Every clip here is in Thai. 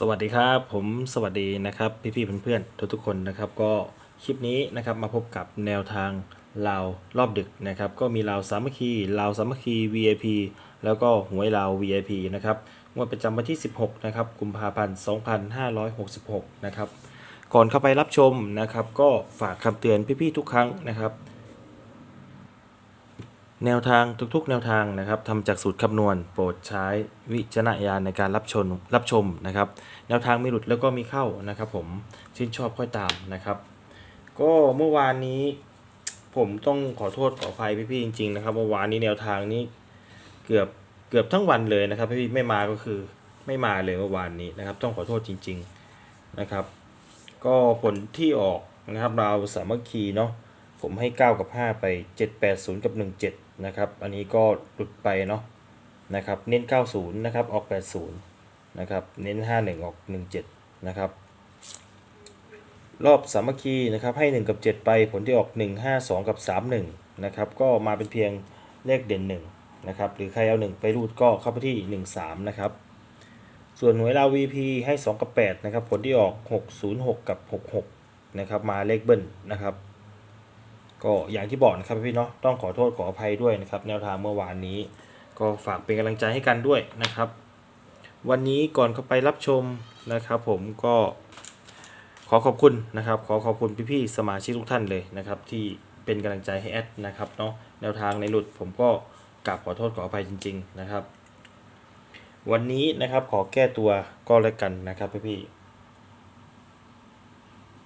สวัสดีครับ ผมสวัสดีนะครับ พี่ๆเพื่อนๆทุกๆคนนะครับ ก็คลิปนี้นะครับมาพบกับแนวทางลาวรอบดึกนะครับ ก็มีลาวสามัคคีลาวสามัคคี VIP แล้วก็หวยลาว VIP นะครับงวดประจำวันที่ 16นะครับกุมภาพันธ์2566 นะครับ ก่อนเข้าไปรับชมนะครับ ก็ฝากคำเตือนพี่ๆทุกครั้งนะครับ แนวทางทุกๆ แนวทางนะครับทำจากสูตรคำนวณ โปรดใช้วิจารณญาณในการรับชมรับชมนะครับ แนวทางมีหลุดแล้วก็มีเข้านะครับ ผมชื่นชอบค่อยตามนะครับ ก็เมื่อวานนี้ ผมต้องขอโทษขออภัยพี่ๆจริง ๆ นะครับเมื่อวานนี้แนวทางนี้เกือบเกือบทั้งวันเลยนะครับพี่ๆไม่มาก็คือไม่มาเลยเมื่อวานนี้นะครับ ต้องขอโทษจริง ๆนะครับ ก็ผลที่ออกนะครับเราสามัคคีเนาะผมให้ 9 กับ 5 ไป 780 กับ 17 นะครับ อันนี้ก็หลุดไปเนาะนะครับ เน้น 90 นะครับ ออก 80 นะครับ เน้น 51 ออก 17 นะครับ รอบสามัคคีนะครับ ให้ 1 กับ 7 ไป ผลที่ออก 1 5 2 กับ 31 นะครับ ก็มาเป็นเพียงเลขเด่น 1 นะครับ หรือใครเอา 1 ไปรูดก็เข้าไปที่ 1 3 นะครับ ส่วนหน่วยลาว VP ให้ 2 กับ 8 นะครับ ผลที่ออก 606 กับ 66 นะครับ มาเลขเบิ้ลนะครับ ก็อย่างที่บอกนะครับพี่เนาะต้องขอโทษขออภัยด้วยนะครับ แนวทางเมื่อวานนี้ ก็ฝากเป็นกำลังใจให้กันด้วยนะครับ วันนี้ก่อนเข้าไปรับชมนะครับ ผมก็ขอขอบคุณนะครับ ขอขอบคุณพี่ๆสมาชิกทุกท่านเลยนะครับ ที่เป็นกำลังใจให้แอดนะครับเนาะแนวทางในหลุดผมก็กราบขอโทษขออภัยจริง ๆนะครับ วันนี้นะครับขอแก้ตัวก็แล้วกันนะครับพี่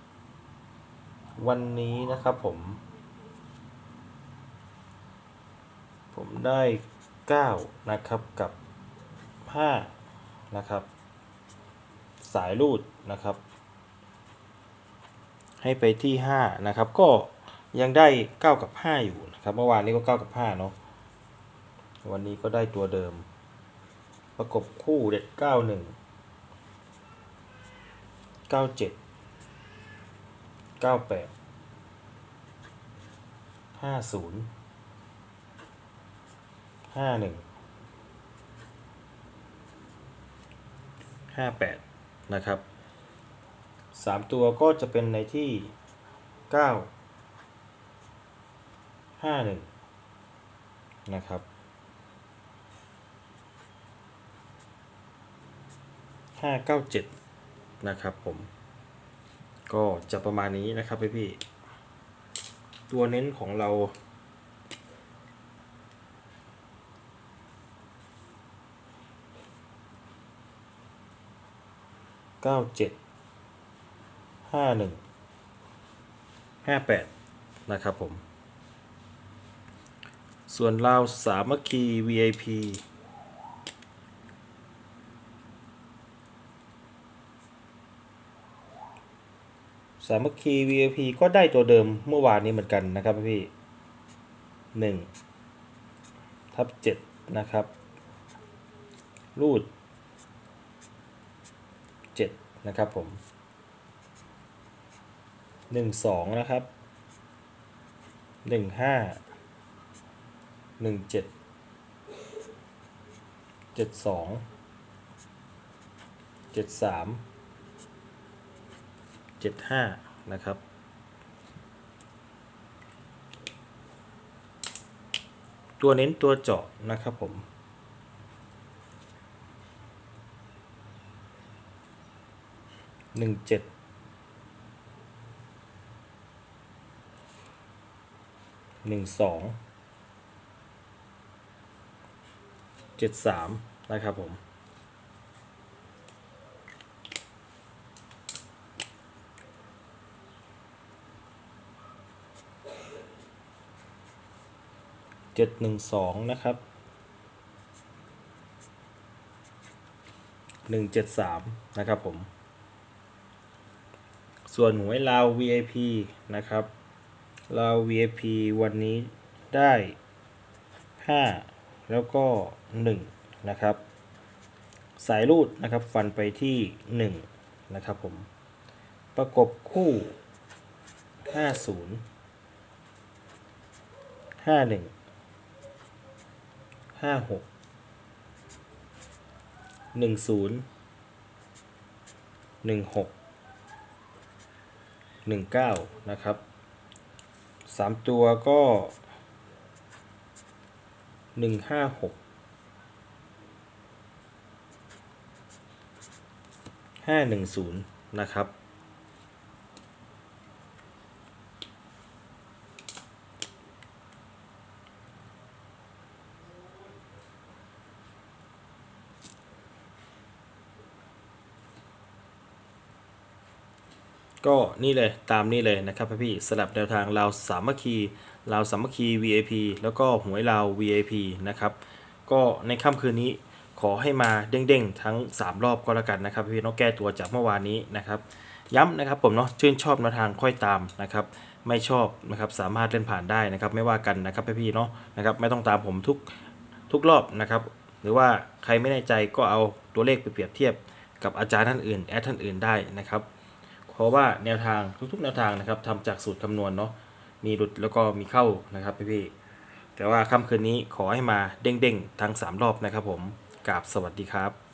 ๆวันนี้นะครับผม ผมได้ 9 นะครับกับ 5 นะครับ สายรูดนะครับ ให้ไปที่ 5 นะครับ ก็ยังได้ 9 กับ 5 อยู่นะครับ เมื่อวานนี้ก็ 9 กับ 5 เนาะวันนี้ก็ได้ตัวเดิม ประกบคู่เด็ด 91 97 98 50 ห้าหนึ่งห้าแปดนะครับสามตัวก็จะเป็นในที่เก้าห้าหนึ่งนะครับห้าเก้าเจ็ดนะครับผม ก็จะประมาณนี้นะครับพี่พี่ ตัวเน้นของเรา เก้าเจ็ดห้าหนึ่งห้าแปดนะครับผม ส่วนเราวสามัคคี VIP สามัคคี VIP ก็ได้ตัวเดิมเมื่อวานนี้เหมือนกันนะครับพี่หนึ่งทับเจ็ดนะครับ รูด นะครับผม12นะครับ15 17 72 73 75นะครับตัวเน้นตัวเจาะนะครับผม หนึ่งเจ็ดหนึ่งสองเจ็ดสามนะครับผมเจ็ดหนึ่งสองนะครับหนึ่งเจ็ดสามนะครับผม ส่วนหวยลาว VIP นะครับลาว VIP วันนี้ได้ 5 แล้วก็ 1 นะครับ สายรูดนะครับฟันไปที่ 1 นะครับผม ประกบคู่ 50 51 56 10ห นึ่งหกหนึ่งเก้านะครับสามตัวก็หนึ่งห้าหกห้าหนึ่งศูนย์นะครับ ก็นี่เลยตามนี่เลยนะครับพี่ๆสลับแนวทางเราวสามัคคีเราวสามัคคี VIP แล้วก็หวยเราว VIP นะครับก็ในค่ำคืนนี้ขอให้มาเด้งๆ ทั้ง 3 รอบก็แล้วกันนะครับพี่น้องแก้ตัวจากเมื่อวานนี้นะครับย้ำนะครับผมเนาะชื่นชอบแนวทางค่อยตามนะครับไม่ชอบนะครับสามารถเล่นผ่านได้นะครับไม่ว่ากันนะครับพี่ๆเนาะนะครับไม่ต้องตามผมทุกทุกรอบนะครับหรือว่าใครไม่แน่ใจก็เอาตัวเลขไปเปรียบเทียบกับอาจารย์ท่านอื่นแอดท่านอื่นได้นะครับ ราะว่าแนวทางทุกๆ แนวทางนะครับทำจากสูตรคำนวณเนาะมีหลุดแล้วก็มีเข้านะครับพี่ๆแต่ว่าค่ำคืนนี้ขอให้มาเด้งๆ ทั้ง 3 รอบนะครับผมกราบสวัสดีครับ